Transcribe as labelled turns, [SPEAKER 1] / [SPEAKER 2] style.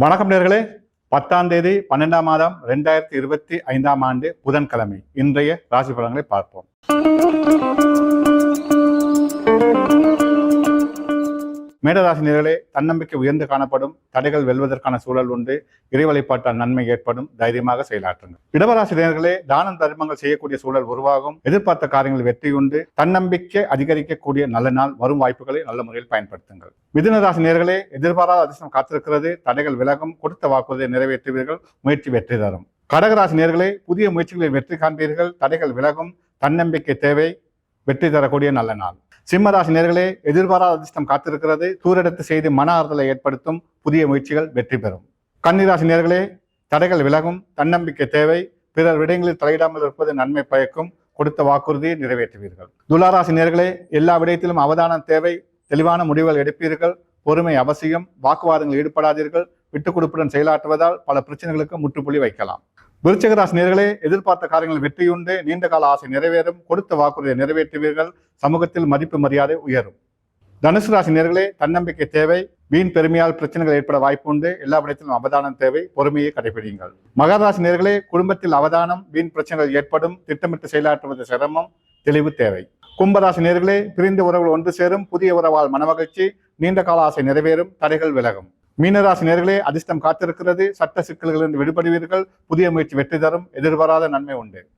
[SPEAKER 1] வணக்கம் நேர்களே. பத்தாம் தேதி பன்னெண்டாம் மாதம் ரெண்டாயிரத்தி இருபத்தி ஐந்தாம் ஆண்டு புதன்கிழமை. இன்றைய ராசி பலன்களை பார்ப்போம். மேடராசி நேர்களே தன்னம்பிக்கை உயர்ந்து காணப்படும் தடைகள் வெல்வதற்கான சூழல் உண்டு. இறை வழிபாட்டால் நன்மை ஏற்படும். தைரியமாக செயலாற்றுங்கள். இடவராசி நேர்களே தானம் தர்மங்கள் செய்யக்கூடிய சூழல் உருவாகும். எதிர்பார்த்த காரியங்கள் வெற்றியுண்டு தன்னம்பிக்கை அதிகரிக்கக்கூடிய நல்ல நாள் வரும் வாய்ப்புகளை நல்ல முறையில் பயன்படுத்துங்கள். மிதுன நேர்களே எதிர்பாராத அதிர்ஷ்டம் காத்திருக்கிறது. தடைகள் விலகும். கொடுத்த வாக்குறுதியை நிறைவேற்றுவீர்கள். முயற்சி வெற்றி தரும். கடகராசி நேர்களே புதிய முயற்சிகளில் வெற்றி காண்பீர்கள். தடைகள் விலகும். தன்னம்பிக்கை தேவை. வெற்றி தரக்கூடிய நல்ல நாள். சிம்மராசி நேர்களே எதிர்பாராத அதிர்ஷ்டம் காத்திருக்கிறது. தூரெடுத்து செய்து மன ஆறுதலை ஏற்படுத்தும். புதிய முயற்சிகள் வெற்றி பெறும். கன்னிராசி நேர்களே தடைகள் விலகும். தன்னம்பிக்கை தேவை. பிறர் விடயங்களில் தலையிடாமல் இருப்பது நன்மை பயக்கும். கொடுத்த வாக்குறுதியை நிறைவேற்றுவீர்கள். துளாராசி நேர்களே எல்லா விடயத்திலும் அவதானம் தேவை. தெளிவான முடிவுகள் எடுப்பீர்கள். பொறுமை அவசியம். வாக்குவாதங்கள் ஈடுபடாதீர்கள். விட்டுக் கொடுப்புடன் செயலாற்றுவதால் பல பிரச்சனைகளுக்கு முற்றுப்புள்ளி வைக்கலாம். விருச்சகராசி நேர்களே எதிர்பார்த்த காரியங்கள் வெற்றியுண்டு நீண்ட கால ஆசை நிறைவேறும். கொடுத்த வாக்குறுதியை நிறைவேற்றுவீர்கள். சமூகத்தில் மதிப்பு மரியாதை உயரும். தனுசு ராசி நேர்களே தன்னம்பிக்கை தேவை. வீண் பெருமையால் பிரச்சனைகள் ஏற்பட வாய்ப்பு உண்டு. எல்லா விடத்திலும் அவதானம் தேவை. பொறுமையை கடைபிடிங்கள் மகராசி நேர்களே குடும்பத்தில் அவதானம் வீண் பிரச்சனைகள் ஏற்படும். திட்டமிட்டு செயலாற்றுவது சிரமம் தெளிவு தேவை. கும்பராசி நேர்களே பிரிந்த உறவுகள் ஒன்று சேரும். புதிய உறவால் மனமகிழ்ச்சி நீண்ட கால ஆசை நிறைவேறும். தடைகள் விலகும். மீனராசி நேர்களே அதிர்ஷ்டம் காத்திருக்கிறது. சட்ட சிக்கல்களிலிருந்து விடுபடுவீர்கள். புதிய முயற்சி வெற்றி தரும். எதிர்பாராத நன்மை உண்டு.